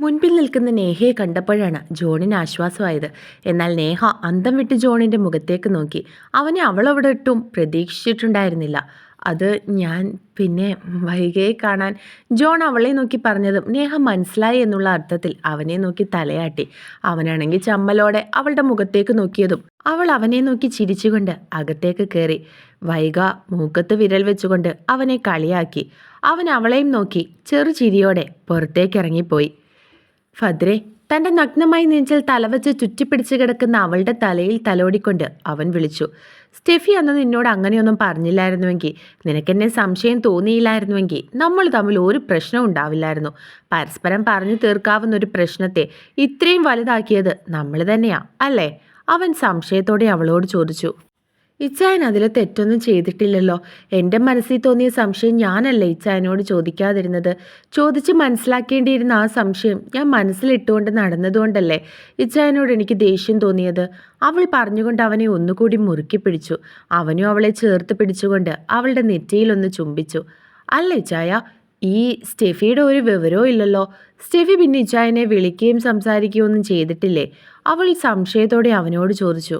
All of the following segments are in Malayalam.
മുൻപിൽ നിൽക്കുന്ന നേഹയെ കണ്ടപ്പോഴാണ് ജോണിന് ആശ്വാസമായത്. എന്നാൽ നേഹ അന്തം വിട്ട് ജോണിന്റെ മുഖത്തേക്ക് നോക്കി. അവനെ അവളവിടെ പ്രതീക്ഷിച്ചിട്ടുണ്ടായിരുന്നില്ല. അത് ഞാൻ പിന്നെ വൈകയെ കാണാൻ ജോൺ അവളെ നോക്കി പറഞ്ഞതും നേഹ മനസ്സിലായി എന്നുള്ള അർത്ഥത്തിൽ അവനെ നോക്കി തലയാട്ടി. അവനാണെങ്കിൽ ചമ്മലോടെ അവളുടെ മുഖത്തേക്ക് നോക്കിയതും അവൾ അവനെ നോക്കി ചിരിച്ചുകൊണ്ട് അകത്തേക്ക് കയറി. വൈക മൂക്കത്ത് വിരൽ വെച്ചുകൊണ്ട് അവനെ കളിയാക്കി. അവൻ അവളെയും നോക്കി ചെറു ചിരിയോടെ പുറത്തേക്ക് ഫദ്രെ തന്റെ നഗ്നമായി നെഞ്ചിൽ തലവച്ച് ചുറ്റിപ്പിടിച്ച് കിടക്കുന്ന അവളുടെ തലയിൽ തലോടിക്കൊണ്ട് അവൻ വിളിച്ചു. സ്റ്റെഫി അന്ന് നിന്നോട് അങ്ങനെയൊന്നും പറഞ്ഞില്ലായിരുന്നുവെങ്കിൽ നിനക്കെന്നെ സംശയം തോന്നിയില്ലായിരുന്നുവെങ്കിൽ നമ്മൾ തമ്മിൽ ഒരു പ്രശ്നം ഉണ്ടാവില്ലായിരുന്നു. പരസ്പരം പറഞ്ഞു തീർക്കാവുന്ന ഒരു പ്രശ്നത്തെ ഇത്രയും വലുതാക്കിയത് നമ്മൾ തന്നെയാ അല്ലേ? അവൻ സംശയത്തോടെ അവളോട് ചോദിച്ചു. ഇച്ചായൻ അതിൽ തെറ്റൊന്നും ചെയ്തിട്ടില്ലല്ലോ. എന്റെ മനസ്സിൽ തോന്നിയ സംശയം ഞാനല്ല ഇച്ചായനോട് ചോദിക്കാതിരുന്നത്? ചോദിച്ച് മനസ്സിലാക്കേണ്ടിയിരുന്ന ആ സംശയം ഞാൻ മനസ്സിലിട്ടുകൊണ്ട് നടന്നതുകൊണ്ടല്ലേ ഇച്ചായനോട് എനിക്ക് ദേഷ്യം തോന്നിയത്? അവൾ പറഞ്ഞുകൊണ്ട് അവനെ ഒന്നുകൂടി മുറുക്കി പിടിച്ചു. അവനും അവളെ ചേർത്ത് പിടിച്ചുകൊണ്ട് അവളുടെ നെറ്റിയിലൊന്ന് ചുംബിച്ചു. അല്ല ഇച്ചായ ഈ സ്റ്റെഫിയുടെ ഒരു വിവരവും ഇല്ലല്ലോ. സ്റ്റെഫി പിന്നെ ഇച്ചായനെ വിളിക്കുകയും സംസാരിക്കുകയും ഒന്നും ചെയ്തിട്ടില്ലേ? അവൾ സംശയത്തോടെ അവനോട് ചോദിച്ചു.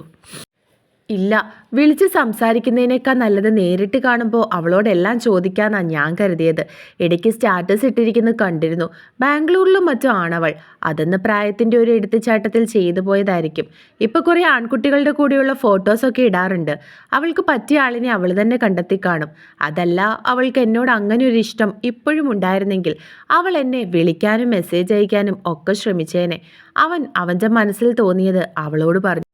ഇല്ല വിളിച്ച് സംസാരിക്കുന്നതിനേക്കാൾ നല്ലത് നേരിട്ട് കാണുമ്പോൾ അവളോടെല്ലാം ചോദിക്കാനാണ് ഞാൻ കരുതിയത്. ഇടയ്ക്ക് സ്റ്റാറ്റസ് ഇട്ടിരിക്കുന്നത് കണ്ടിരുന്നു. ബാംഗ്ലൂരിലും മറ്റും ആണവൾ. അതെന്ന് പ്രായത്തിന്റെ ഒരു എടുത്തുചാട്ടത്തിൽ ചെയ്തു പോയതായിരിക്കും. ഇപ്പോൾ കുറേ ആൺകുട്ടികളുടെ കൂടെയുള്ള ഫോട്ടോസൊക്കെ ഇടാറുണ്ട്. അവൾക്ക് പറ്റിയ ആളിനെ അവൾ തന്നെ കണ്ടെത്തി കാണും. അതല്ല അവൾക്ക് എന്നോട് അങ്ങനെ ഒരു ഇഷ്ടം ഇപ്പോഴും ഉണ്ടായിരുന്നെങ്കിൽ അവൾ എന്നെ വിളിക്കാനും മെസ്സേജ് അയക്കാനും ഒക്കെ ശ്രമിച്ചേനെ. അവൻ അവന്റെ മനസ്സിൽ തോന്നിയത് അവളോട് പറഞ്ഞു.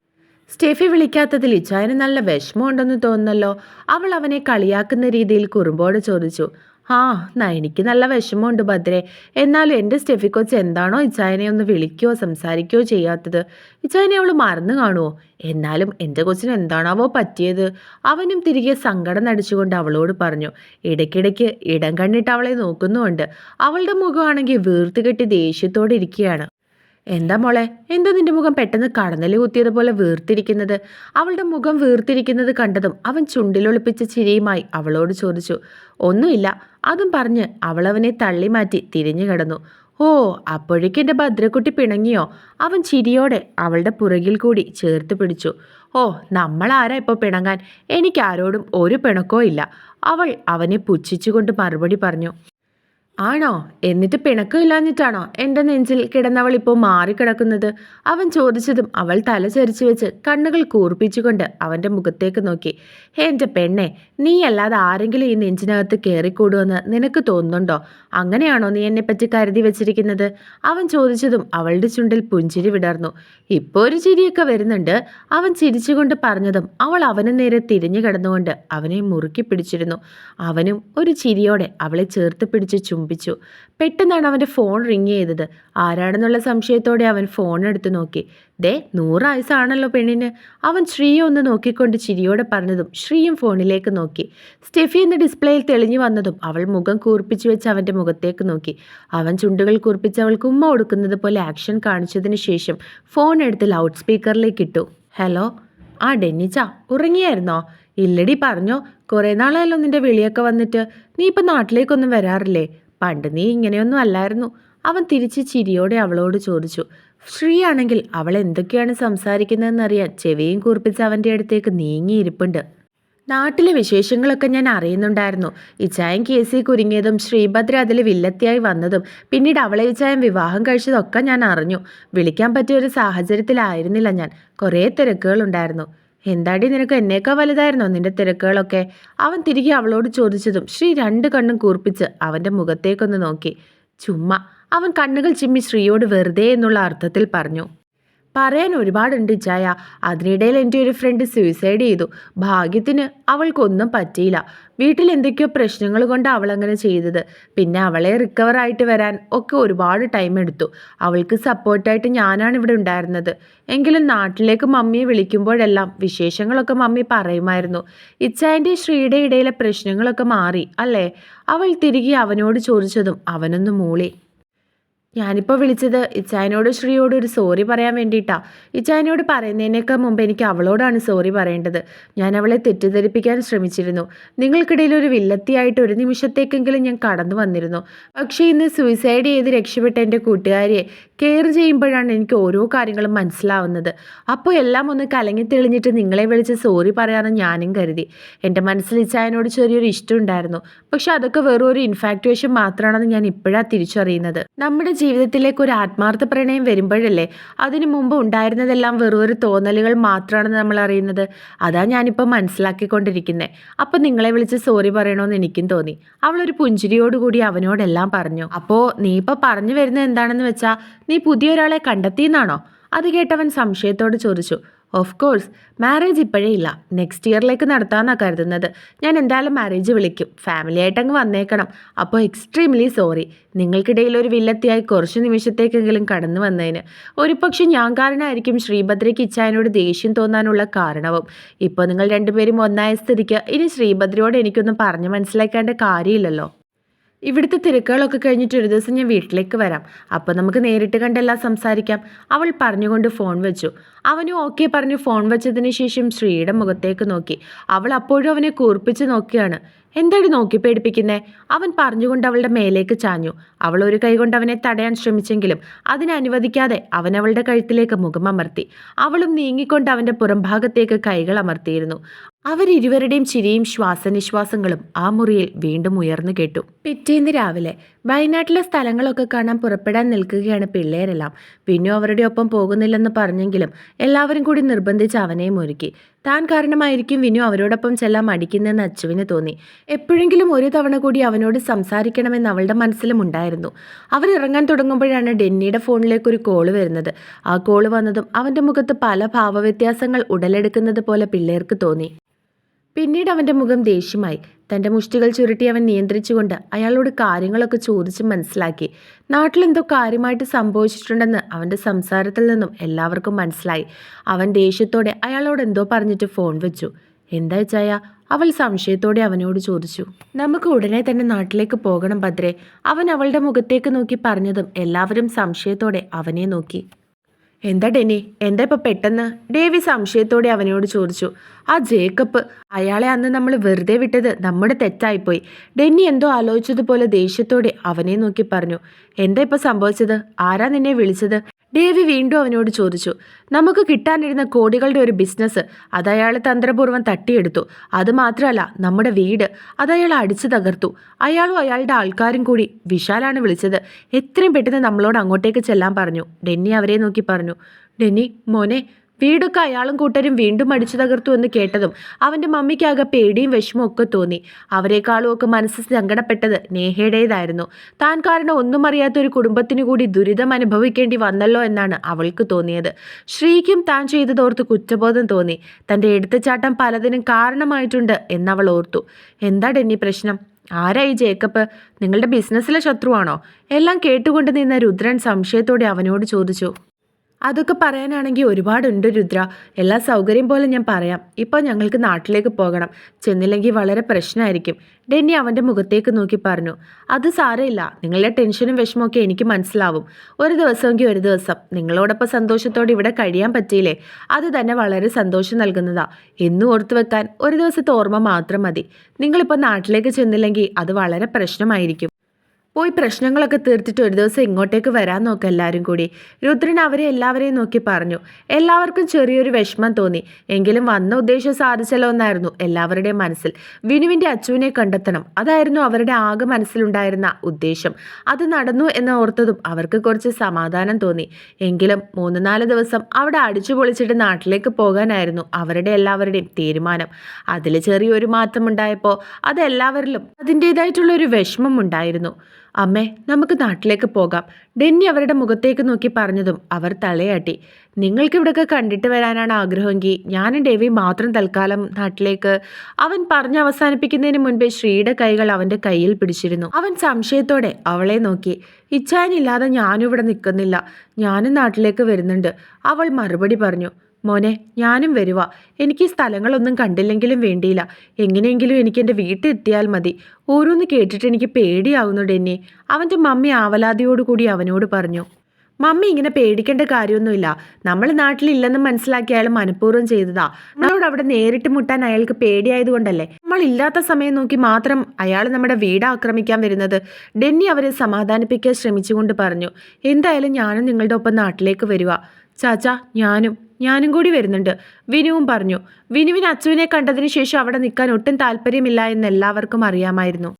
സ്റ്റെഫി വിളിക്കാത്തതിൽ ഇച്ചായന് നല്ല വിഷമമുണ്ടെന്ന് തോന്നുന്നല്ലോ. അവൾ അവനെ കളിയാക്കുന്ന രീതിയിൽ കുറുമ്പോട് ചോദിച്ചു ആ നാ എനിക്ക് നല്ല വിഷമമുണ്ട് ഭദ്രേ. എന്നാലും എന്റെ സ്റ്റെഫി കൊച്ച് എന്താണോ ഇച്ചായനെ ഒന്ന് വിളിക്കുകയോ സംസാരിക്കുകയോ ചെയ്യാത്തത്. ഇച്ചായനെ അവൾ മറന്നു കാണുമോ എന്നാലും എന്റെ കൊച്ചിന് എന്താണാവോ പറ്റിയത്? അവനും തിരികെ സങ്കടം നടിച്ചുകൊണ്ട് അവളോട് പറഞ്ഞു ഇടയ്ക്കിടയ്ക്ക് ഇടം കണ്ണിട്ട് അവളെ നോക്കുന്നുമുണ്ട്. അവളുടെ മുഖമാണെങ്കിൽ വീർത്തുകെട്ടി ദേഷ്യത്തോടെ ഇരിക്കുകയാണ്. എന്താ മോളെ? എന്താ നിന്റെ മുഖം പെട്ടെന്ന് കടന്നൽ കുത്തിയതുപോലെ വീർത്തിരിക്കുന്നത്? അവളുടെ മുഖം വീർത്തിരിക്കുന്നത് കണ്ടതും അവൻ ചുണ്ടിലൊളിപ്പിച്ച ചിരിയുമായി അവളോട് ചോദിച്ചു. ഒന്നുമില്ല. അതും പറഞ്ഞ് അവളവനെ തള്ളി മാറ്റി തിരിഞ്ഞു കിടന്നു. ഓ അപ്പോഴേക്കും എന്റെ ഭദ്രക്കുട്ടി പിണങ്ങിയോ? അവൻ ചിരിയോടെ അവളുടെ പുറകിൽ കൂടി ചേർത്ത് പിടിച്ചു. ഓ നമ്മളാരാ ഇപ്പോൾ പിണങ്ങാൻ? എനിക്കാരോടും ഒരു പിണക്കോ ഇല്ല. അവൾ അവനെ പുച്ഛിച്ചുകൊണ്ട് മറുപടി പറഞ്ഞു. ആണോ? എന്നിട്ട് പിണക്കമില്ലാഞ്ഞിട്ടാണോ എന്റെ നെഞ്ചിൽ കിടന്നവൾ ഇപ്പോൾ മാറിക്കിടക്കുന്നത്? അവൻ ചോദിച്ചതും അവൾ തല ചരിച്ചു വെച്ച് കണ്ണുകൾ കൂർപ്പിച്ചുകൊണ്ട് അവന്റെ മുഖത്തേക്ക് നോക്കി. എന്റെ പെണ്ണെ നീ അല്ലാതെ ആരെങ്കിലും ഈ നെഞ്ചിനകത്ത് കയറിക്കൂടുമെന്ന് നിനക്ക് തോന്നുന്നുണ്ടോ? അങ്ങനെയാണോ നീ എന്നെപ്പറ്റി കരുതി വെച്ചിരിക്കുന്നത്? അവൻ ചോദിച്ചതും അവളുടെ ചുണ്ടിൽ പുഞ്ചിരി വിടർന്നു. ഇപ്പോൾ ഒരു ചിരിയൊക്കെ വരുന്നുണ്ട്. അവൻ ചിരിച്ചുകൊണ്ട് പറഞ്ഞതും അവൾ അവന് നേരെ തിരിഞ്ഞു കിടന്നുകൊണ്ട് അവനെ മുറുക്കി പിടിച്ചിരുന്നു. അവനും ഒരു ചിരിയോടെ അവളെ ചേർത്ത് പിടിച്ച് ചുംബിച്ചു പെട്ടെന്നാണ് അവന്റെ ഫോൺ റിങ് ചെയ്തത്. ആരാണെന്നുള്ള സംശയത്തോടെ അവൻ ഫോൺ എടുത്തു നോക്കി. ദേ നൂറായുസാണല്ലോ പെണ്ണിന്. അവൻ ശ്രീയെ ഒന്ന് നോക്കിക്കൊണ്ട് ചിരിയോടെ പറഞ്ഞതും ശ്രീയും ഫോണിലേക്ക് നോക്കി. സ്റ്റെഫി എന്ന ഡിസ്പ്ലേയിൽ തെളിഞ്ഞു വന്നതും അവൾ മുഖം കൂർപ്പിച്ചു വെച്ച് അവന്റെ മുഖത്തേക്ക് നോക്കി. അവൻ ചുണ്ടുകൾ കൂർപ്പിച്ച് അവൾക്ക് ഉമ്മ കൊടുക്കുന്നത് പോലെ ആക്ഷൻ കാണിച്ചതിന് ശേഷം ഫോൺ എടുത്ത് ലൗഡ് സ്പീക്കറിലേക്ക് ഇട്ടു. ഹലോ ആ ഡെന്നിച്ച ഉറങ്ങിയായിരുന്നോ? ഇല്ലടി പറഞ്ഞോ. കുറേ നാളായല്ലോ നിന്റെ വിളിയൊക്കെ വന്നിട്ട്. നീ ഇപ്പം നാട്ടിലേക്കൊന്നും വരാറില്ലേ? പണ്ട് നീ ഇങ്ങനെയൊന്നും അല്ലായിരുന്നു. അവൻ തിരിച്ച് ചിരിയോടെ അവളോട് ചോദിച്ചു ശ്രീയാണെങ്കിൽ അവൾ എന്തൊക്കെയാണ് സംസാരിക്കുന്നതെന്നറിയാൻ ചെവിയും കൂർപ്പിച്ച് അവന്റെ അടുത്തേക്ക് നീങ്ങിയിരിപ്പുണ്ട് നാട്ടിലെ വിശേഷങ്ങളൊക്കെ ഞാൻ അറിയുന്നുണ്ടായിരുന്നു. ഇച്ചായൻ കേസിൽ കുരുങ്ങിയതും ശ്രീഭദ്ര അതിൽ വില്ലത്തിയായി വന്നതും പിന്നീട് അവളെ ഇച്ചായൻ വിവാഹം കഴിച്ചതൊക്കെ ഞാൻ അറിഞ്ഞു. വിളിക്കാൻ പറ്റിയ ഒരു സാഹചര്യത്തിലായിരുന്നില്ല ഞാൻ. കുറേ തിരക്കുകളുണ്ടായിരുന്നു എന്താടി നിനക്ക് എന്നേക്കാ വലുതായിരുന്നോ നിന്റെ തിരക്കുകളൊക്കെ? അവൻ തിരികെ അവളോട് ചോദിച്ചതും ശ്രീ രണ്ട് കണ്ണും കൂർപ്പിച്ച് അവന്റെ മുഖത്തേക്കൊന്ന് നോക്കി. ചുമ്മാ അവൻ കണ്ണുകൾ ചിമ്മി ശ്രീയോട് വെറുതെ എന്നുള്ള അർത്ഥത്തിൽ പറഞ്ഞു. പറയാൻ ഒരുപാടുണ്ട് ചായ അതിനിടയിൽ എന്റെ ഒരു ഫ്രണ്ട് സൂയിസൈഡ് ചെയ്തു. ഭാഗ്യത്തിന് അവൾക്കൊന്നും പറ്റിയില്ല. വീട്ടിൽ എന്തൊക്കെയോ പ്രശ്നങ്ങൾ കൊണ്ട് അവൾ അങ്ങനെ ചെയ്തത്. പിന്നെ അവളെ റിക്കവർ ആയിട്ട് വരാൻ ഒക്കെ ഒരുപാട് ടൈം എടുത്തു. അവൾക്ക് സപ്പോർട്ടായിട്ട് ഞാനാണ് ഇവിടെ ഉണ്ടായിരുന്നത്. എങ്കിലും നാട്ടിലേക്ക് മമ്മിയെ വിളിക്കുമ്പോഴെല്ലാം വിശേഷങ്ങളൊക്കെ മമ്മി പറയുമായിരുന്നു. ഇച്ചായന്റെ ശ്രീയുടെ ഇടയിലെ പ്രശ്നങ്ങളൊക്കെ മാറി അല്ലേ? അവൾ തിരികെ അവനോട് ചോദിച്ചതും അവനൊന്ന് മൂളി. ഞാനിപ്പോൾ വിളിച്ചത് ഇച്ചായനോട് ശ്രീയോട് ഒരു സോറി പറയാൻ വേണ്ടിയിട്ടാണ് ഇച്ചായനോട് പറയുന്നതിനേക്കാൾ മുമ്പ് എനിക്ക് അവളോടാണ് സോറി പറയേണ്ടത്. ഞാൻ അവളെ തെറ്റിദ്ധരിപ്പിക്കാൻ ശ്രമിച്ചിരുന്നു. നിങ്ങൾക്കിടയിൽ ഒരു വില്ലത്തിയായിട്ട് ഒരു നിമിഷത്തേക്കെങ്കിലും ഞാൻ കടന്നു വന്നിരുന്നു. പക്ഷേ ഇന്ന് സൂയിസൈഡ് ചെയ്ത് രക്ഷപ്പെട്ട എന്റെ കൂട്ടുകാരിയെ കെയർ ചെയ്യുമ്പോഴാണ് എനിക്ക് ഓരോ കാര്യങ്ങളും മനസ്സിലാവുന്നത്. അപ്പോൾ എല്ലാം ഒന്ന് കലങ്ങി തെളിഞ്ഞിട്ട് നിങ്ങളെ വിളിച്ച് സോറി പറയാമെന്ന് ഞാനും കരുതി. എന്റെ മനസ്സിൽ ഇച്ചായനോട് ചെറിയൊരു ഇഷ്ടം ഉണ്ടായിരുന്നു. പക്ഷെ അതൊക്കെ വെറും ഒരു ഇൻഫാക്ച്വേഷൻ മാത്രമാണെന്ന് ഞാൻ ഇപ്പോഴാണ് തിരിച്ചറിയുന്നത്. നമ്മുടെ ജീവിതത്തിലേക്ക് ഒരു ആത്മാർത്ഥ പ്രണയം വരുമ്പോഴല്ലേ അതിനു മുമ്പ് ഉണ്ടായിരുന്നതെല്ലാം വെറും ഒരു തോന്നലുകൾ മാത്രമാണെന്ന് നമ്മൾ അറിയുന്നത്? അതാ ഞാനിപ്പോൾ മനസ്സിലാക്കിക്കൊണ്ടിരിക്കുന്നത് അപ്പോൾ നിങ്ങളെ വിളിച്ച് സോറി പറയണമെന്ന് എനിക്കും തോന്നി. അവളൊരു പുഞ്ചിരിയോടുകൂടി അവനോടെല്ലാം പറഞ്ഞു. അപ്പോൾ നീ ഇപ്പോൾ പറഞ്ഞു വരുന്നത് എന്താണെന്ന് വെച്ചാൽ നീ പുതിയൊരാളെ കണ്ടെത്തിയെന്നാണോ? അത് കേട്ടവൻ സംശയത്തോട് ചോദിച്ചു. ഓഫ് കോഴ്സ് മാരേജ് ഇപ്പോഴേ ഇല്ല. നെക്സ്റ്റ് ഇയറിലേക്ക് നടത്താമെന്നാണ് കരുതുന്നത്. ഞാൻ എന്തായാലും മാരേജ് വിളിക്കും. ഫാമിലി ആയിട്ടങ്ങ് വന്നേക്കണം. അപ്പോൾ എക്സ്ട്രീംലി സോറി നിങ്ങൾക്കിടയിൽ ഒരു വില്ലത്തിയായി കുറച്ച് നിമിഷത്തേക്കെങ്കിലും കടന്നു വന്നതിന് ഒരു പക്ഷെ ഞാൻ കാരണമായിരിക്കും ശ്രീഭദ്രയ്ക്ക് ഇച്ചായനോട് ദേഷ്യം തോന്നാനുള്ള കാരണവും. ഇപ്പോൾ നിങ്ങൾ രണ്ടുപേരും ഒന്നായ സ്ഥിതിക്ക് ഇനി ശ്രീഭദ്രയോട് എനിക്കൊന്നും പറഞ്ഞു മനസ്സിലാക്കേണ്ട കാര്യമില്ലല്ലോ. ഇവിടുത്തെ തിരക്കുകളൊക്കെ കഴിഞ്ഞിട്ട് ഒരു ദിവസം ഞാൻ വീട്ടിലേക്ക് വരാം. അപ്പോൾ നമുക്ക് നേരിട്ട് കണ്ടെല്ലാം സംസാരിക്കാം. അവൾ പറഞ്ഞുകൊണ്ട് ഫോൺ വെച്ചു. അവനും ഓക്കെ പറഞ്ഞ് ഫോൺ വെച്ചതിന് ശേഷം ശ്രീയുടെ മുഖത്തേക്ക് നോക്കി. അവൾ അപ്പോഴും അവനെ കൂർപ്പിച്ച് നോക്കിയാണ്. എന്താണ് നോക്കി പേടിപ്പിക്കുന്നേ? അവൻ പറഞ്ഞുകൊണ്ട് അവളുടെ മേലേക്ക് ചാഞ്ഞു. അവൾ ഒരു കൈകൊണ്ട് അവനെ തടയാൻ ശ്രമിച്ചെങ്കിലും അതിനെ അനുവദിക്കാതെ അവൻ അവളുടെ കഴുത്തിലേക്ക് മുഖം അമർത്തി. അവളും നീങ്ങിക്കൊണ്ട് അവന്റെ പുറംഭാഗത്തേക്ക് കൈകൾ അമർത്തിയിരുന്നു. അവരിരുവരുടെയും ചിരിയും ശ്വാസനിശ്വാസങ്ങളും ആ മുറിയിൽ വീണ്ടും ഉയർന്നു കേട്ടു. പിറ്റേന്ന് രാവിലെ വയനാട്ടിലെ സ്ഥലങ്ങളൊക്കെ കാണാൻ പുറപ്പെടാൻ നിൽക്കുകയാണ് പിള്ളേരെല്ലാം. പിന്നു അവരുടെ ഒപ്പം പോകുന്നില്ലെന്ന് പറഞ്ഞെങ്കിലും എല്ലാവരും കൂടി നിർബന്ധിച്ച് അവനെയും ഒരുക്കി. താൻ കാരണമായിരിക്കും വിനു അവരോടൊപ്പം ചെല്ലാൻ മടിക്കുന്നതെന്ന് അച്ചുവിന് തോന്നി. എപ്പോഴെങ്കിലും ഒരു തവണ കൂടി അവനോട് സംസാരിക്കണമെന്ന് അവളുടെ മനസ്സിലും ഉണ്ടായിരുന്നു. അവർ ഇറങ്ങാൻ തുടങ്ങുമ്പോഴാണ് ഡെന്നിയുടെ ഫോണിലേക്ക് ഒരു കോൾ വരുന്നത്. ആ കോൾ വന്നതും അവന്റെ മുഖത്ത് പല ഭാവവ്യത്യാസങ്ങൾ ഉടലെടുക്കുന്നത് പോലെ പിള്ളേർക്ക് തോന്നി. പിന്നീട് അവന്റെ മുഖം ദേഷ്യമായി. തന്റെ മുഷ്ടികൾ ചുരുട്ടി അവൻ നിയന്ത്രിച്ചുകൊണ്ട് അയാളോട് കാര്യങ്ങളൊക്കെ ചോദിച്ച് മനസ്സിലാക്കി. നാട്ടിലെന്തോ കാര്യമായിട്ട് സംഭവിച്ചിട്ടുണ്ടെന്ന് അവന്റെ സംസാരത്തിൽ നിന്നും എല്ലാവർക്കും മനസ്സിലായി. അവൻ ദേഷ്യത്തോടെ അയാളോട് എന്തോ പറഞ്ഞിട്ട് ഫോൺ വെച്ചു. എന്താ ചായ? അവൾ സംശയത്തോടെ അവനോട് ചോദിച്ചു. നമുക്ക് ഉടനെ തന്നെ നാട്ടിലേക്ക് പോകണം ഭദ്രേ. അവൻ അവളുടെ മുഖത്തേക്ക് നോക്കി പറഞ്ഞതും എല്ലാവരും സംശയത്തോടെ അവനെ നോക്കി. എന്താ ഡെന്നി എന്താ ഇപ്പൊ പെട്ടെന്ന്? ഡേവി സംശയത്തോടെ അവനോട് ചോദിച്ചു. ആ ജേക്കപ്പ് അയാളെ അന്ന് നമ്മൾ വെറുതെ വിട്ടത് നമ്മുടെ തെറ്റായിപ്പോയി. ഡെന്നി എന്തോ ആലോചിച്ചതുപോലെ ദേഷ്യത്തോടെ അവനെ നോക്കി പറഞ്ഞു. എന്താ ഇപ്പൊ സംഭവിച്ചത്? ആരാ നിന്നെ വിളിച്ചത്? ഡേവി വീണ്ടും അവനോട് ചോദിച്ചു നമുക്ക് കിട്ടാനിരുന്ന കോടികളുടെ ഒരു ബിസിനസ് അത് അയാൾ തന്ത്രപൂർവം തട്ടിയെടുത്തു. അത് മാത്രമല്ല നമ്മുടെ വീട് അത് അയാൾ അടിച്ചു തകർത്തു. അയാളും അയാളുടെ ആൾക്കാരും കൂടി വിശാലാണ് വിളിച്ചത്. എത്രയും പെട്ടെന്ന് നമ്മളോട് അങ്ങോട്ടേക്ക് ചെല്ലാൻ പറഞ്ഞു. ഡെന്നി അവരെ നോക്കി പറഞ്ഞു. ഡെന്നി മോനെ വീടൊക്കെ അയാളും കൂട്ടരും വീണ്ടും അടിച്ചു തകർത്തു എന്ന് കേട്ടതും അവന്റെ മമ്മിക്കാകെ പേടിയും വിഷമവും ഒക്കെ തോന്നി. അവരെക്കാളും ഒക്കെ മനസ്സ് സങ്കടപ്പെട്ടത് നേഹയുടേതായിരുന്നു. താൻ കാരണം ഒന്നും അറിയാത്ത ഒരു കുടുംബത്തിനു കൂടി ദുരിതം അനുഭവിക്കേണ്ടി വന്നല്ലോ എന്നാണ് അവൾക്ക് തോന്നിയത്. ശ്രീക്കും താൻ ചെയ്തതോർത്ത് കുറ്റബോധം തോന്നി. തന്റെ എടുത്തുചാട്ടം പലതിനും കാരണമായിട്ടുണ്ട് എന്നവൾ ഓർത്തു. എന്താ ഡെന്നി പ്രശ്നം? ആരായി ജേക്കബ്? നിങ്ങളുടെ ബിസിനസ്സിലെ ശത്രുവാണോ? എല്ലാം കേട്ടുകൊണ്ട് നിന്ന രുദ്രൻ സംശയത്തോടെ അവനോട് ചോദിച്ചു. അതൊക്കെ പറയാനാണെങ്കിൽ ഒരുപാടുണ്ട് രുദ്ര. എല്ലാ സൗകര്യം പോലെ ഞാൻ പറയാം. ഇപ്പോൾ ഞങ്ങൾക്ക് നാട്ടിലേക്ക് പോകണം. ചെന്നില്ലെങ്കിൽ വളരെ പ്രശ്നമായിരിക്കും. ഡെന്നി അവന്റെ മുഖത്തേക്ക് നോക്കി പറഞ്ഞു. അത് സാരമില്ല. നിങ്ങളുടെ ടെൻഷനും വിഷമമൊക്കെ എനിക്ക് മനസ്സിലാവും. ഒരു ദിവസമെങ്കിൽ ഒരു ദിവസം. നിങ്ങളോടൊപ്പം സന്തോഷത്തോടെ ഇവിടെ കഴിയാൻ പറ്റിയില്ലേ? അത് തന്നെ വളരെ സന്തോഷം നൽകുന്നതാ. എന്നും ഓർത്തു വെക്കാൻ ഒരു ദിവസത്തെ ഓർമ്മ മാത്രം മതി. നിങ്ങളിപ്പോൾ നാട്ടിലേക്ക് ചെന്നില്ലെങ്കിൽ അത് വളരെ പ്രശ്നമായിരിക്കും. പോയി പ്രശ്നങ്ങളൊക്കെ തീർത്തിട്ട് ഒരു ദിവസം ഇങ്ങോട്ടേക്ക് വരാൻ നോക്കാം എല്ലാവരും കൂടി. രുദ്രൻ അവരെ എല്ലാവരെയും നോക്കി പറഞ്ഞു. എല്ലാവർക്കും ചെറിയൊരു വിഷമം തോന്നി. എങ്കിലും വന്ന ഉദ്ദേശം സാധിച്ചല്ലോ എന്നായിരുന്നു എല്ലാവരുടെയും മനസ്സിൽ. വിനുവിന്റെ അച്ചുവിനെ കണ്ടെത്തണം. അതായിരുന്നു അവരുടെ ആകെ മനസ്സിലുണ്ടായിരുന്ന ഉദ്ദേശം. അത് നടന്നു എന്ന് ഓർത്തതും അവർക്ക് കുറച്ച് സമാധാനം തോന്നി. എങ്കിലും മൂന്ന് നാല് ദിവസം അവിടെ അടിച്ചു പൊളിച്ചിട്ട് നാട്ടിലേക്ക് പോകാനായിരുന്നു അവരുടെ എല്ലാവരുടെയും തീരുമാനം. അതിൽ ചെറിയൊരു മാറ്റമുണ്ടായപ്പോൾ അതെല്ലാവരിലും എല്ലാവരിലും ഒരു വിഷമം ഉണ്ടായിരുന്നു. അമ്മേ നമുക്ക് നാട്ടിലേക്ക് പോകാം. ഡെന്നി അവരുടെ മുഖത്തേക്ക് നോക്കി പറഞ്ഞതും അവർ തലയാട്ടി. നിങ്ങൾക്ക് ഇവിടെയൊക്കെ കണ്ടിട്ട് വരാനാണ് ആഗ്രഹമെങ്കിൽ ഞാനും ഡേവി മാത്രം തൽക്കാലം നാട്ടിലേക്ക്. അവൻ പറഞ്ഞ് അവസാനിപ്പിക്കുന്നതിന് മുൻപേ ശ്രീയുടെ കൈകൾ അവന്റെ കയ്യിൽ പിടിച്ചിരുന്നു. അവൻ സംശയത്തോടെ അവളെ നോക്കി. ഇച്ഛാനില്ലാതെ ഞാനും ഇവിടെ നിൽക്കുന്നില്ല. ഞാനും നാട്ടിലേക്ക് വരുന്നുണ്ട്. അവൾ മറുപടി പറഞ്ഞു മോനെ ഞാനും വരുക എനിക്ക് സ്ഥലങ്ങളൊന്നും കണ്ടില്ലെങ്കിലും വേണ്ടിയില്ല. എങ്ങനെയെങ്കിലും എനിക്ക് എന്റെ വീട്ടിലെത്തിയാൽ മതി. ഓരോന്ന് കേട്ടിട്ട് എനിക്ക് പേടിയാവുന്നു ഡെന്നി അവന്റെ മമ്മി ആവലാതിയോടുകൂടി അവനോട് പറഞ്ഞു. മമ്മി ഇങ്ങനെ പേടിക്കേണ്ട കാര്യമൊന്നുമില്ല. നമ്മൾ നാട്ടിലില്ലെന്ന് മനസ്സിലാക്കി അയാൾ മനഃപൂർവം ചെയ്തതാ. നമ്മളോട് അവിടെ നേരിട്ട് മുട്ടാൻ അയാൾക്ക് പേടിയായതുകൊണ്ടല്ലേ നമ്മൾ ഇല്ലാത്ത സമയം നോക്കി മാത്രം അയാൾ നമ്മുടെ വീട് ആക്രമിക്കാൻ വരുന്നത്. ഡെന്നി അവരെ സമാധാനിപ്പിക്കാൻ ശ്രമിച്ചുകൊണ്ട് പറഞ്ഞു. എന്തായാലും ഞാനും നിങ്ങളുടെ ഒപ്പം നാട്ടിലേക്ക് വരിക ചാച്ച ഞാനും. ഞാനും കൂടി വരുന്നുണ്ട്. വിനുവും പറഞ്ഞു. വിനുവിന് അച്ചുവിനെ കണ്ടതിന് ശേഷം അവിടെ നിൽക്കാൻ ഒട്ടും താല്പര്യമില്ല എന്ന് എല്ലാവർക്കും അറിയാമായിരുന്നു.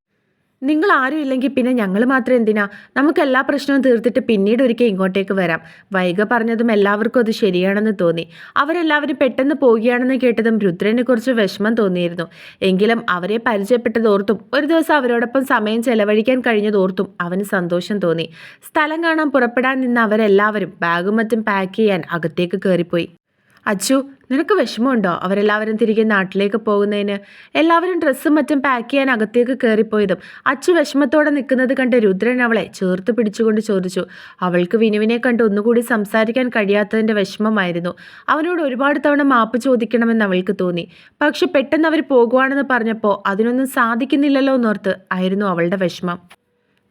നിങ്ങൾ ആരും ഇല്ലെങ്കിൽ പിന്നെ ഞങ്ങൾ മാത്രം എന്തിനാ? നമുക്ക് എല്ലാ പ്രശ്നവും തീർത്തിട്ട് പിന്നീട് ഒരിക്കൽ ഇങ്ങോട്ടേക്ക് വരാം. വൈഗ പറഞ്ഞതും എല്ലാവർക്കും അത് ശരിയാണെന്ന് തോന്നി. അവരെല്ലാവരും പെട്ടെന്ന് പോവുകയാണെന്ന് കേട്ടതും രുദ്രനെ കുറിച്ച് വിഷമം തോന്നിയിരുന്നു. എങ്കിലും അവരെ പരിചയപ്പെട്ടതോർത്തും ഒരു ദിവസം അവരോടൊപ്പം സമയം ചെലവഴിക്കാൻ കഴിഞ്ഞതോർത്തും അവന് സന്തോഷം തോന്നി. സ്ഥലം കാണാൻ പുറപ്പെടാൻ നിന്ന അവരെല്ലാവരും ബാഗും മറ്റും പാക്ക് ചെയ്യാൻ അകത്തേക്ക് കയറിപ്പോയി അച്ചു നിനക്ക് വിഷമമുണ്ടോ? അവരെല്ലാവരും തിരികെ നാട്ടിലേക്ക് പോകുന്നതിന്. എല്ലാവരും ഡ്രസ്സും മറ്റും പാക്ക് ചെയ്യാൻ അകത്തേക്ക് കയറിപ്പോയതും അച്ചു വിഷമത്തോടെ നിൽക്കുന്നത് കണ്ട് രുദ്രൻ അവളെ ചേർത്ത് പിടിച്ചുകൊണ്ട് ചോദിച്ചു. അവൾക്ക് വിനുവിനെ കണ്ട് ഒന്നുകൂടി സംസാരിക്കാൻ കഴിയാത്തതിന്റെ വിഷമമായിരുന്നു. അവനോട് ഒരുപാട് തവണ മാപ്പ് ചോദിക്കണമെന്ന് അവൾക്ക് തോന്നി. പക്ഷെ പെട്ടെന്ന് അവർ പോകുവാണെന്ന് പറഞ്ഞപ്പോൾ അതിനൊന്നും സാധിക്കുന്നില്ലല്ലോ എന്നോർത്ത് ആയിരുന്നു അവളുടെ വിഷമം.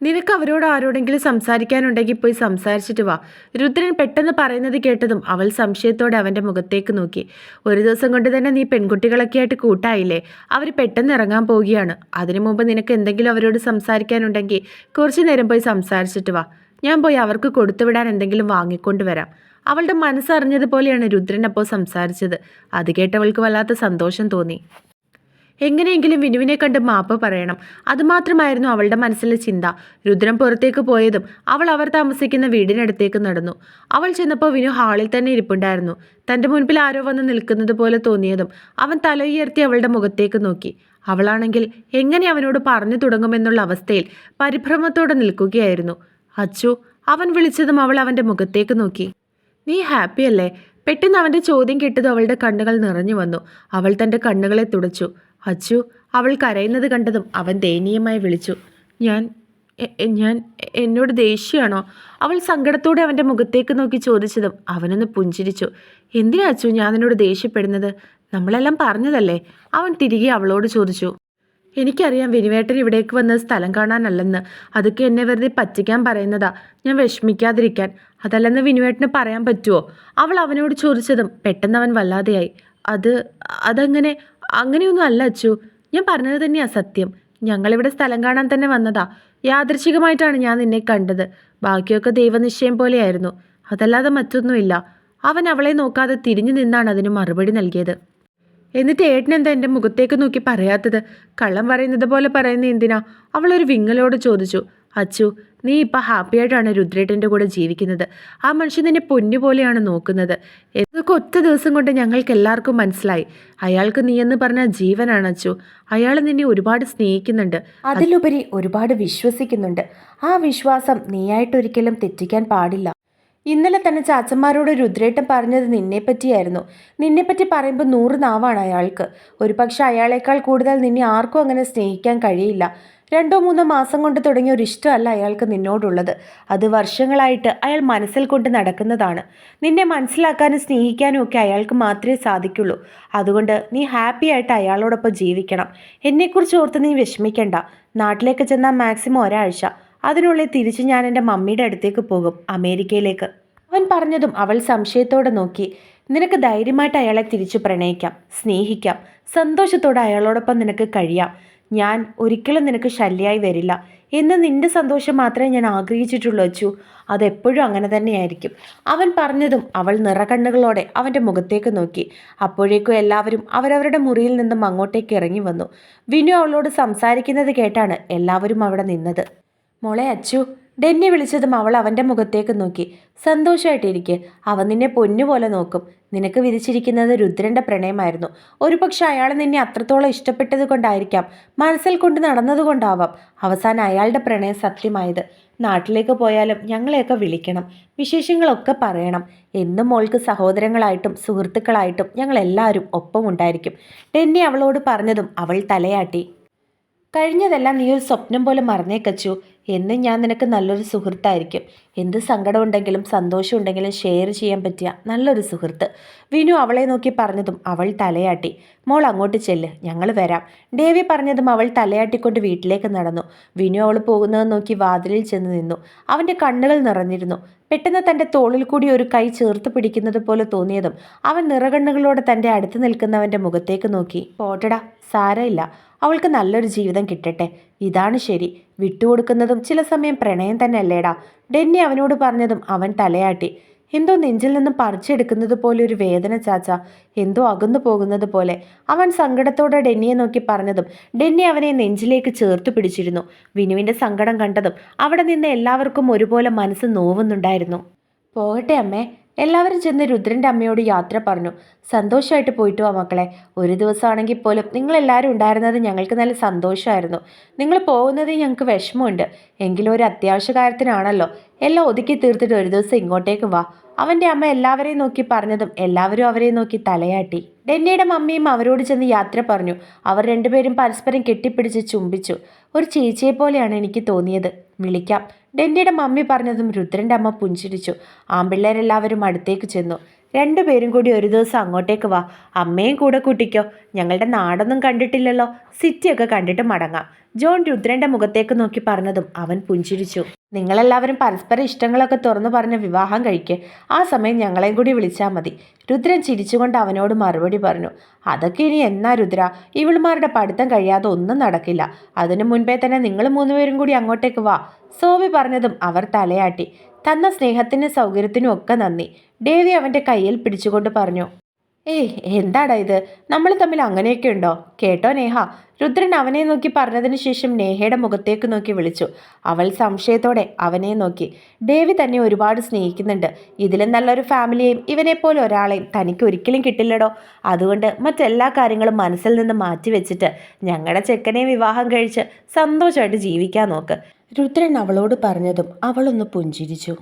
നിനക്ക് അവരോട് ആരോടെങ്കിലും സംസാരിക്കാനുണ്ടെങ്കിൽ പോയി സംസാരിച്ചിട്ട് വാ. രുദ്രൻ പെട്ടെന്ന് പറയുന്നത് കേട്ടതും അവൾ സംശയത്തോടെ അവന്റെ മുഖത്തേക്ക് നോക്കി. ഒരു ദിവസം കൊണ്ട് തന്നെ നീ പെൺകുട്ടികളൊക്കെ ആയിട്ട് കൂട്ടായില്ലേ? അവർ പെട്ടെന്ന് ഇറങ്ങാൻ പോവുകയാണ്. അതിനു മുമ്പ് നിനക്ക് എന്തെങ്കിലും അവരോട് സംസാരിക്കാനുണ്ടെങ്കിൽ കുറച്ചു നേരം പോയി സംസാരിച്ചിട്ട് വാ. ഞാൻ പോയി അവർക്ക് കൊടുത്തുവിടാൻ എന്തെങ്കിലും വാങ്ങിക്കൊണ്ട് വരാം. അവളുടെ മനസ്സറിഞ്ഞതുപോലെയാണ് രുദ്രൻ അപ്പോൾ സംസാരിച്ചത്. അത് കേട്ടവൾക്ക് വല്ലാത്ത സന്തോഷം തോന്നി. എങ്ങനെയെങ്കിലും വിനുവിനെ കണ്ട് മാപ്പ് പറയണം. അതുമാത്രമായിരുന്നു അവളുടെ മനസ്സിലെ ചിന്ത. രുദ്രം പുറത്തേക്ക് പോയതും അവൾ അവർ താമസിക്കുന്ന വീടിനടുത്തേക്ക് നടന്നു. അവൾ ചെന്നപ്പോൾ വിനു ഹാളിൽ തന്നെ ഇരിപ്പുണ്ടായിരുന്നു. തന്റെ മുൻപിൽ ആരോ വന്ന് നിൽക്കുന്നത് പോലെ തോന്നിയതും അവൻ തല ഉയർത്തി അവളുടെ മുഖത്തേക്ക് നോക്കി. അവളാണെങ്കിൽ എങ്ങനെ അവനോട് പറഞ്ഞു തുടങ്ങുമെന്നുള്ള അവസ്ഥയിൽ പരിഭ്രമത്തോടെ നിൽക്കുകയായിരുന്നു. അച്ചു അവൻ വിളിച്ചതും അവൾ അവന്റെ മുഖത്തേക്ക് നോക്കി. നീ ഹാപ്പിയല്ലേ പെട്ടെന്ന് അവന്റെ ചോദ്യം കേട്ടതും അവളുടെ കണ്ണുകൾ നിറഞ്ഞു വന്നു. അവൾ തന്റെ കണ്ണുകളെ തുടച്ചു. അച്ചു അവൾ കരയുന്നത് കണ്ടതും അവൻ ദയനീയമായി വിളിച്ചു. ഞാൻ ഞാൻ എന്നോട് ദേഷ്യമാണോ? അവൾ സങ്കടത്തോടെ അവന്റെ മുഖത്തേക്ക് നോക്കി ചോദിച്ചതും അവനൊന്ന് പുഞ്ചിരിച്ചു. എന്തിനാ അച്ചു ഞാൻ നിന്നോട് ദേഷ്യപ്പെടുന്നത്? നമ്മളെല്ലാം പറഞ്ഞതല്ലേ? അവൻ തിരികെ അവളോട് ചോദിച്ചു. എനിക്കറിയാം വിനിവേട്ടൻ ഇവിടേക്ക് വന്ന് സ്ഥലം കാണാനല്ലെന്ന്. അതൊക്കെ എന്നെ വെറുതെ പറ്റിക്കാൻ പറയുന്നതാ. ഞാൻ വിഷമിക്കാതിരിക്കാൻ. അതല്ലെന്ന് വിനുവേട്ടന് പറയാൻ പറ്റുമോ അവൾ അവനോട് ചോദിച്ചതും പെട്ടെന്ന് അവൻ വല്ലാതെയായി. അത് അതങ്ങനെ അങ്ങനെയൊന്നും അല്ല അച്ചു. ഞാൻ പറഞ്ഞത് തന്നെയാ സത്യം. ഞങ്ങളിവിടെ സ്ഥലം കാണാൻ തന്നെ വന്നതാ. യാദൃശികമായിട്ടാണ് ഞാൻ നിന്നെ കണ്ടത്. ബാക്കിയൊക്കെ ദൈവനിശ്ചയം പോലെയായിരുന്നു. അതല്ലാതെ മറ്റൊന്നുമില്ല. അവൻ അവളെ നോക്കാതെ തിരിഞ്ഞു നിന്നാണ് അതിന് മറുപടി നൽകിയത്. എന്നിട്ട് ഏട്ടൻ എന്താ എന്റെ മുഖത്തേക്ക് നോക്കി പറയാത്തത്? കള്ളം പറയുന്നത് പോലെ പറയുന്ന എന്തിനാ? അവളൊരു വിങ്ങലോട് ചോദിച്ചു. അച്ചു നീ ഇപ്പം ഹാപ്പിയായിട്ടാണ് രുദ്രേട്ടന്റെ കൂടെ ജീവിക്കുന്നത്. ആ മനുഷ്യൻ നിന്നെ പൊന്നു പോലെയാണ് നോക്കുന്നത്. എന്തൊക്കെ ഒറ്റ ദിവസം കൊണ്ട് ഞങ്ങൾക്ക് എല്ലാവർക്കും മനസ്സിലായി. അയാൾക്ക് നീ എന്ന് പറഞ്ഞ ജീവനാണ് അച്ചു. അയാൾ നിന്നെ ഒരുപാട് സ്നേഹിക്കുന്നുണ്ട്. അതിലുപരി ഒരുപാട് വിശ്വസിക്കുന്നുണ്ട്. ആ വിശ്വാസം നീയായിട്ടൊരിക്കലും തെറ്റിക്കാൻ പാടില്ല. ഇന്നലെ തന്നെ ചാച്ചന്മാരോട് രുദ്രേട്ടൻ പറഞ്ഞത് നിന്നെപ്പറ്റിയായിരുന്നു. നിന്നെപ്പറ്റി പറയുമ്പോൾ നൂറ് നാവാണ് അയാൾക്ക്. ഒരുപക്ഷെ അയാളേക്കാൾ കൂടുതൽ നിന്നെ ആർക്കും അങ്ങനെ സ്നേഹിക്കാൻ കഴിയില്ല. രണ്ടോ മൂന്നോ മാസം കൊണ്ട് തുടങ്ങിയ ഒരു ഇഷ്ടമല്ല അയാൾക്ക് നിന്നോടുള്ളത്. അത് വർഷങ്ങളായിട്ട് അയാൾ മനസ്സിൽ കൊണ്ട് നടക്കുന്നതാണ്. നിന്നെ മനസ്സിലാക്കാനും സ്നേഹിക്കാനും ഒക്കെ അയാൾക്ക് മാത്രമേ സാധിക്കുള്ളൂ. അതുകൊണ്ട് നീ ഹാപ്പി ആയിട്ട് അയാളോടൊപ്പം ജീവിക്കണം. എന്നെക്കുറിച്ച് ഓർത്ത് നീ വിഷമിക്കണ്ട. നാട്ടിലേക്ക് ചെന്നാൽ മാക്സിമം ഒരാഴ്ച. അതിനുള്ളിൽ തിരിച്ച് ഞാൻ എന്റെ മമ്മിയുടെ അടുത്തേക്ക് പോകും അമേരിക്കയിലേക്ക്. അവൻ പറഞ്ഞതും അവൾ സംശയത്തോടെ നോക്കി. നിനക്ക് ധൈര്യമായിട്ട് അയാളെ തിരിച്ചു പ്രണയിക്കാം സ്നേഹിക്കാം. സന്തോഷത്തോടെ അയാളോടൊപ്പം നിനക്ക് കഴിയാം. ഞാൻ ഒരിക്കലും നിനക്ക് ശല്യമായി വരില്ല. എന്ന് നിന്റെ സന്തോഷം മാത്രമേ ഞാൻ ആഗ്രഹിച്ചിട്ടുള്ളൂ അച്ചു. അതെപ്പോഴും അങ്ങനെ തന്നെയായിരിക്കും. അവൻ പറഞ്ഞതും അവൾ നിറകണ്ണുകളോടെ അവന്റെ മുഖത്തേക്ക് നോക്കി. അപ്പോഴേക്കും എല്ലാവരും അവരവരുടെ മുറിയിൽ നിന്നും അങ്ങോട്ടേക്ക് ഇറങ്ങി വന്നു. വിനു അവളോട് സംസാരിക്കുന്നത് കേട്ടാണ് എല്ലാവരും അവിടെ നിന്നത്. മോളെ അച്ചു ഡെന്നി വിളിച്ചതും അവൾ അവന്റെ മുഖത്തേക്ക് നോക്കി. സന്തോഷമായിട്ടിരിക്കെ അവൻ നിന്നെ പൊന്നുപോലെ നോക്കും. നിനക്ക് വിധിച്ചിരിക്കുന്നത് രുദ്രന്റെ പ്രണയമായിരുന്നു. ഒരുപക്ഷെ അയാൾ നിന്നെ അത്രത്തോളം ഇഷ്ടപ്പെട്ടത് കൊണ്ടായിരിക്കാം. മനസ്സിൽ കൊണ്ട് നടന്നതുകൊണ്ടാവാം അവസാനം അയാളുടെ പ്രണയം സത്യമായത്. നാട്ടിലേക്ക് പോയാലും ഞങ്ങളെയൊക്കെ വിളിക്കണം. വിശേഷങ്ങളൊക്കെ പറയണം. എന്നും മോൾക്ക് സഹോദരങ്ങളായിട്ടും സുഹൃത്തുക്കളായിട്ടും ഞങ്ങളെല്ലാവരും ഒപ്പം ഉണ്ടായിരിക്കും. ഡെന്നി അവളോട് പറഞ്ഞതും അവൾ തലയാട്ടി. കഴിഞ്ഞതെല്ലാം നീ ഒരു സ്വപ്നം പോലെ മറന്നേക്കച്ചു. എന്നും ഞാൻ നിനക്ക് നല്ലൊരു സുഹൃത്തായിരിക്കും. എന്ത് സങ്കടമുണ്ടെങ്കിലും സന്തോഷമുണ്ടെങ്കിലും ഷെയർ ചെയ്യാൻ പറ്റിയ നല്ലൊരു സുഹൃത്ത്. വിനു അവളെ നോക്കി പറഞ്ഞതും അവൾ തലയാട്ടി. മോൾ അങ്ങോട്ട് ചെല്ല് ഞങ്ങൾ വരാം. ദേവി പറഞ്ഞതും അവൾ തലയാട്ടിക്കൊണ്ട് വീട്ടിലേക്ക് നടന്നു. വിനു അവൾ പോകുന്നത് നോക്കി വാതിലിൽ ചെന്ന് നിന്നു. അവന്റെ കണ്ണുകൾ നിറഞ്ഞിരുന്നു. പെട്ടെന്ന് തന്റെ തോളിൽ കൂടി ഒരു കൈ ചേർത്ത് പിടിക്കുന്നത് പോലെ തോന്നിയതും അവൻ നിറകണ്ണുകളോടെ തന്റെ അടുത്ത് നിൽക്കുന്നവന്റെ മുഖത്തേക്ക് നോക്കി. പോട്ടടാ സാരമില്ല. അവൾക്ക് നല്ലൊരു ജീവിതം കിട്ടട്ടെ. ഇതാണ് ശരി. വിട്ടുകൊടുക്കുന്നതും ചില സമയം പ്രണയം തന്നെ അല്ലേടാ ഡെന്നി അവനോട് പറഞ്ഞതും അവൻ തലയാട്ടി. എന്തോ നെഞ്ചിൽ നിന്നും പറിച്ചെടുക്കുന്നത് പോലെ ഒരു വേദന ചാച്ച. എന്തോ അകന്നു പോകുന്നത് പോലെ. അവൻ സങ്കടത്തോടെ ഡെന്നിയെ നോക്കി പറഞ്ഞതും ഡെന്നി അവനെ നെഞ്ചിലേക്ക് ചേർത്ത് പിടിച്ചിരുന്നു. വിനുവിന്റെ സങ്കടം കണ്ടതും അവിടെ നിന്ന് എല്ലാവർക്കും ഒരുപോലെ മനസ്സ് നോവുന്നുണ്ടായിരുന്നു. പോകട്ടെ അമ്മേ. എല്ലാവരും ചെന്ന് രുദ്രന്റെ അമ്മയോട് യാത്ര പറഞ്ഞു. സന്തോഷമായിട്ട് പോയിട്ട് വാ മക്കളെ. ഒരു ദിവസമാണെങ്കിൽ പോലും നിങ്ങളെല്ലാവരും ഉണ്ടായിരുന്നത് ഞങ്ങൾക്ക് നല്ല സന്തോഷമായിരുന്നു. നിങ്ങൾ പോകുന്നത് ഞങ്ങൾക്ക് വിഷമമുണ്ട്. എങ്കിലും ഒരു അത്യാവശ്യ കാര്യത്തിനാണല്ലോ എല്ലാം ഒതുക്കി തീർത്തിട്ട് ഒരു ദിവസം ഇങ്ങോട്ടേക്ക് വാ. അവന്റെ അമ്മ എല്ലാവരെയും നോക്കി പറഞ്ഞതും എല്ലാവരും അവരെ നോക്കി തലയാട്ടി. ഡെന്നിയുടെ മമ്മിയും അവരോട് ചെന്ന് യാത്ര പറഞ്ഞു. അവർ രണ്ടുപേരും പരസ്പരം കെട്ടിപ്പിടിച്ച് ചുംബിച്ചു. ഒരു ചേച്ചിയെ പോലെയാണ് എനിക്ക് തോന്നിയത്. വിളിക്കാം. ഡെന്നിയുടെ മമ്മി പറഞ്ഞതും രുദ്രന്റെ അമ്മ പുഞ്ചിരിച്ചു. ആമ്പിള്ളേരെല്ലാവരും അടുത്തേക്ക് ചെന്നു. രണ്ടുപേരും കൂടി ഒരു ദിവസം അങ്ങോട്ടേക്ക് വാ. അമ്മയും കൂടെ കൂട്ടിക്കോ. ഞങ്ങളുടെ നാടൊന്നും കണ്ടിട്ടില്ലല്ലോ. സിറ്റിയൊക്കെ കണ്ടിട്ട് മടങ്ങാം. ജോൺ രുദ്രന്റെ മുഖത്തേക്ക് നോക്കി പറഞ്ഞതും അവൻ പുഞ്ചിരിച്ചു. നിങ്ങളെല്ലാവരും പരസ്പര ഇഷ്ടങ്ങളൊക്കെ തുറന്നു പറഞ്ഞ് വിവാഹം കഴിക്ക്. ആ സമയം ഞങ്ങളെയും കൂടി വിളിച്ചാൽ മതി. രുദ്രൻ ചിരിച്ചുകൊണ്ട് അവനോട് മറുപടി പറഞ്ഞു. അതൊക്കെ ഇനി എന്നാ രുദ്ര? ഇവളുമാരുടെ പഠിത്തം കഴിയാതെ ഒന്നും നടക്കില്ല. അതിനു മുൻപേ തന്നെ നിങ്ങൾ മൂന്നുപേരും കൂടി അങ്ങോട്ടേക്ക് വാ. സോബി പറഞ്ഞതും അവർ തലയാട്ടി. തന്ന സ്നേഹത്തിനും സൗകര്യത്തിനും ഒക്കെ നന്ദി. ദേവി അവന്റെ കയ്യിൽ പിടിച്ചുകൊണ്ട് പറഞ്ഞു. ഏയ് എന്താടാ ഇത്? നമ്മൾ തമ്മിൽ അങ്ങനെയൊക്കെ ഉണ്ടോ? കേട്ടോ നേഹ. രുദ്രൻ അവനെ നോക്കി പറഞ്ഞതിന് ശേഷം നേഹയുടെ മുഖത്തേക്ക് നോക്കി വിളിച്ചു. അവൾ സംശയത്തോടെ അവനെ നോക്കി. ദേവി തന്നെ ഒരുപാട് സ്നേഹിക്കുന്നുണ്ട്. ഇതിലും നല്ലൊരു ഫാമിലിയെയും ഇവനെപ്പോലെ ഒരാളെയും തനിക്ക് ഒരിക്കലും കിട്ടില്ലടോ. അതുകൊണ്ട് മറ്റെല്ലാ കാര്യങ്ങളും മനസ്സിൽ നിന്ന് മാറ്റി വെച്ചിട്ട് ഞങ്ങളുടെ ചെക്കനെ വിവാഹം കഴിച്ച് സന്തോഷമായിട്ട് ജീവിക്കാൻ നോക്ക്. രുദ്രൻ അവളോട് പറഞ്ഞതും അവളൊന്ന് പുഞ്ചിരിച്ചു.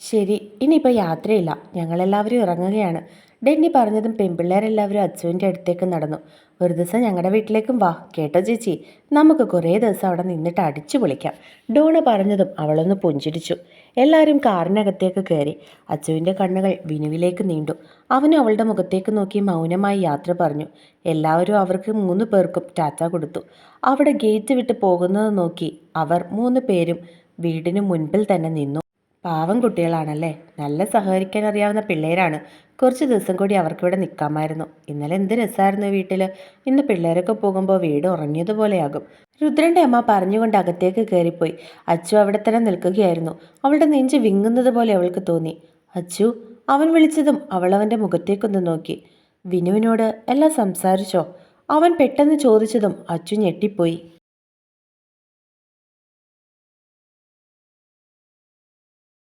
ശരി ഇനിയിപ്പോൾ യാത്രയില്ല. ഞങ്ങളെല്ലാവരും ഇറങ്ങുകയാണ്. ഡെന്നി പറഞ്ഞതും പെൺപിള്ളേരെല്ലാവരും അച്ചുവിന്റെ അടുത്തേക്ക് നടന്നു. ഒരു ദിവസം ഞങ്ങളുടെ വീട്ടിലേക്കും വാ കേട്ടോ ചേച്ചി. നമുക്ക് കുറേ ദിവസം അവിടെ നിന്നിട്ട് അടിച്ചു പൊളിക്കാം. ഡോണ പറഞ്ഞതും അവളൊന്ന് പുഞ്ചിരിച്ചു. എല്ലാവരും കാറിനകത്തേക്ക് കയറി അച്ചുവിന്റെ കണ്ണുകൾ വിനുവിലേക്ക് നീണ്ടു. അവനും അവളുടെ മുഖത്തേക്ക് നോക്കി മൗനമായി യാത്ര പറഞ്ഞു. എല്ലാവരും അവർക്ക് മൂന്ന് പേർക്കും ടാറ്റ കൊടുത്തു. അവിടെ ഗേറ്റ് വിട്ട് പോകുന്നത് നോക്കി അവർ മൂന്ന് പേരും വീടിന് മുൻപിൽ തന്നെ നിന്നു. പാവം കുട്ടികളാണല്ലേ? നല്ല സഹകരിക്കാൻ അറിയാവുന്ന പിള്ളേരാണ്. കുറച്ച് ദിവസം കൂടി അവർക്കിവിടെ നിൽക്കാമായിരുന്നു ഇന്നലെ എന്ത് രസമായിരുന്നു വീട്ടിൽ ഇന്ന് പിള്ളേരൊക്കെ പോകുമ്പോൾ വീട് ഉറങ്ങിയതുപോലെയാകും. രുദ്രന്റെ അമ്മ പറഞ്ഞുകൊണ്ട് അകത്തേക്ക് കയറിപ്പോയി അച്ചു അവിടെ തന്നെ നിൽക്കുകയായിരുന്നു. അവളുടെ നെഞ്ച് വിങ്ങുന്നത് പോലെ അവൾക്ക് തോന്നി. അച്ചു അവൻ വിളിച്ചതും അവൾ അവന്റെ മുഖത്തേക്കൊന്ന് നോക്കി. വിനുവിനോട് എല്ലാം സംസാരിച്ചോ? അവൻ പെട്ടെന്ന് ചോദിച്ചതും അച്ചു ഞെട്ടിപ്പോയി.